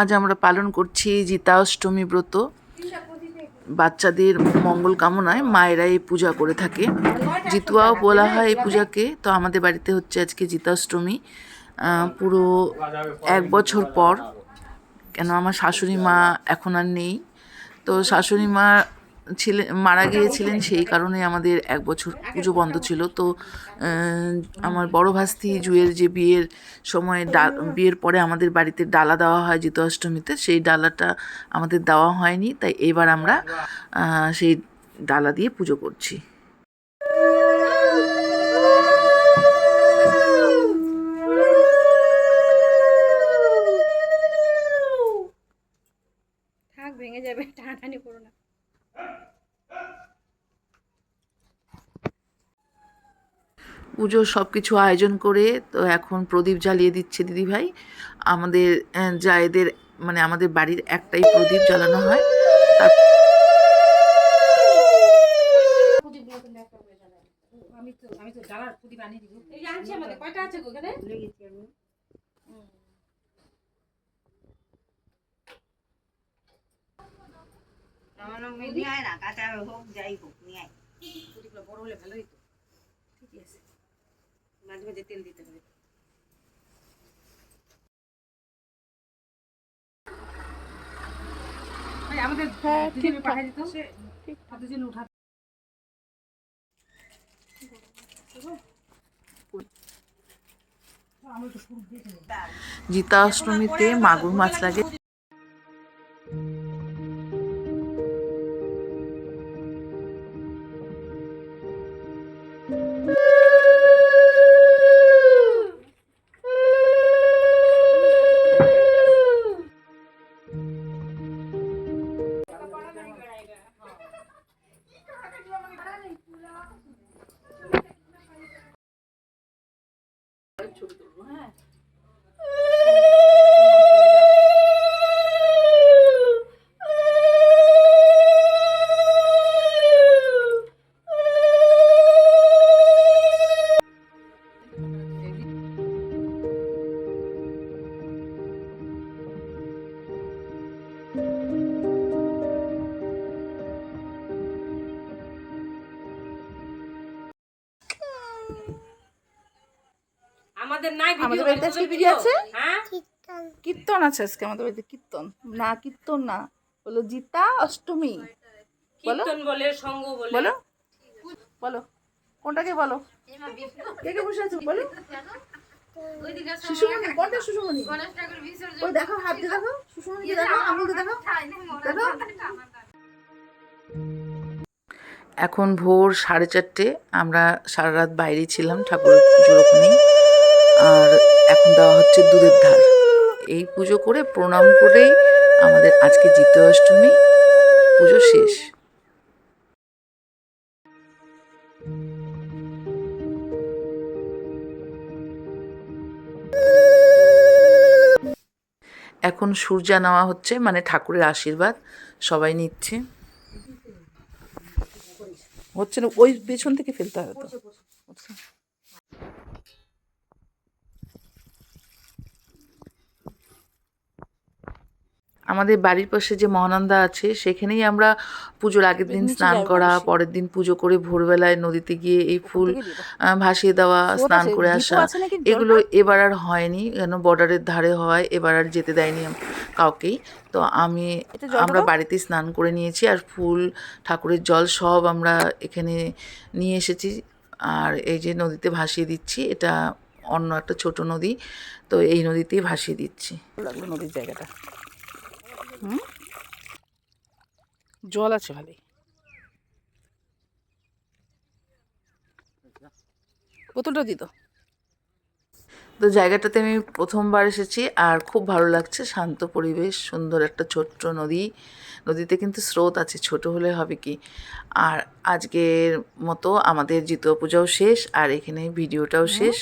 আজ আমরা পালন করছি জিতা অষ্টমী ব্রত। বাচ্চাদের মঙ্গল কামনায় মায়েরা এই পূজা করে থাকে। জিতুয়াও বলা হয় এই পূজাকে। তো আমাদের বাড়িতে হচ্ছে আজকে জিতাষ্টমী। পুরো এক বছর পর। কেন আমার শাশুড়ি মা এখন আর নেই। তো শাশুড়ি মা ছিলেন মারা গিয়েছিলেন সেই কারণে আমাদের এক বছর পুজো বন্ধ ছিল। তো আমার বড় ভাস্তি জুয়ের যে বিয়ের সময় ডা বিয়ের পরে আমাদের বাড়িতে ডালা দেওয়া হয় জিত অষ্টমীতে সেই ডালাটা আমাদের দেওয়া হয়নি। তাই এবার আমরা সেই ডালা দিয়ে পুজো করছি থাক ভেঙে যাবে টানাটানি করো না পুজোর সব কিছু আয়োজন করে তো এখন প্রদীপ জ্বালিয়ে দিচ্ছে দিদিভাই। আমাদের জায়েদের মানে আমাদের বাড়ির একটাই প্রদীপ জ্বালানো হয়। তার প্রদীপগুলো তো ন্যাপটা করে জ্বালায়। আমি তো আমি তো জ্বালার দিব। এই যে আমাদের। কয়টা আছে গো এখানে? ভুলে গেছি আমি নিয়ে আয় না কাঁচা হোক যাই হোক নিয়ে আয় বড় হলে ভালোই তো ঠিকই আছে। মাঝে মাঝে তেল দিতে হবে। আমাদের পাঠিয়ে দিত দুজন উঠা জিতা অষ্টমীতে মাগুর মাছ লাগে। ছবি তুলবো হ্যাঁ? আমাদের নাই আমাদের বাড়িতে আজকে ভিডিও। আছে? হ্যাঁ? কীর্তন। আছে আজকে আমাদের বাড়িতে কীর্তন। না কীর্তন না। বলো জিতা অষ্টমী। বলো। কীর্তন বলে সঙ্গ বলে। বলো। বলো। কোনটাকে বলো? কে কে বসে আছে? বলো। সুষুমণি কোনটা সুষুমণি? ওই দেখো হাত দিয়ে দেখো। সুষুমণিকে দেখো দেখো। দেখো। এখন ভোর সাড়ে চারটে আমরা সারা রাত বাইরে ছিলাম ঠাকুরের পুজোর ওখানেই। আর এখন দেওয়া হচ্ছে দুধের ধার। এই পুজো করে প্রণাম করেই আমাদের আজকে দ্বিতীয় অষ্টমী পুজো শেষ। এখন সূর্যা নেওয়া হচ্ছে মানে ঠাকুরের আশীর্বাদ। সবাই নিচ্ছে। হচ্ছে না, ওই পেছন থেকে ফেলতে হবে তো। আমাদের বাড়ির পাশে যে মহানন্দা আছে সেখানেই আমরা পুজোর আগের দিন স্নান করা পরের দিন পুজো করে ভোরবেলায় নদীতে গিয়ে এই ফুল ভাসিয়ে দেওয়া স্নান করে আসা এগুলো এবার আর হয়নি কেন বর্ডারের ধারে হয় এবার আর যেতে দেয়নি কাউকেই। তো আমি আমরা বাড়িতে স্নান করে নিয়েছি আর ফুল ঠাকুরের জল সব আমরা এখানে নিয়ে এসেছি। আর এই যে নদীতে ভাসিয়ে দিচ্ছি এটা অন্য একটা ছোট নদী তো এই নদীতেই ভাসিয়ে দিচ্ছি। নদীর জায়গাটা। হুম? জল আছে ভালোই বোতলটা দিত। তো জায়গাটাতে আমি প্রথমবার এসেছি আর খুব ভালো লাগছে শান্ত পরিবেশ সুন্দর একটা ছোট্ট নদী। নদীতে কিন্তু স্রোত আছে ছোট হলে হবে কি? আর আজকের মতো আমাদের জিতুয়া পূজাও শেষ আর এখানে ভিডিওটাও শেষ।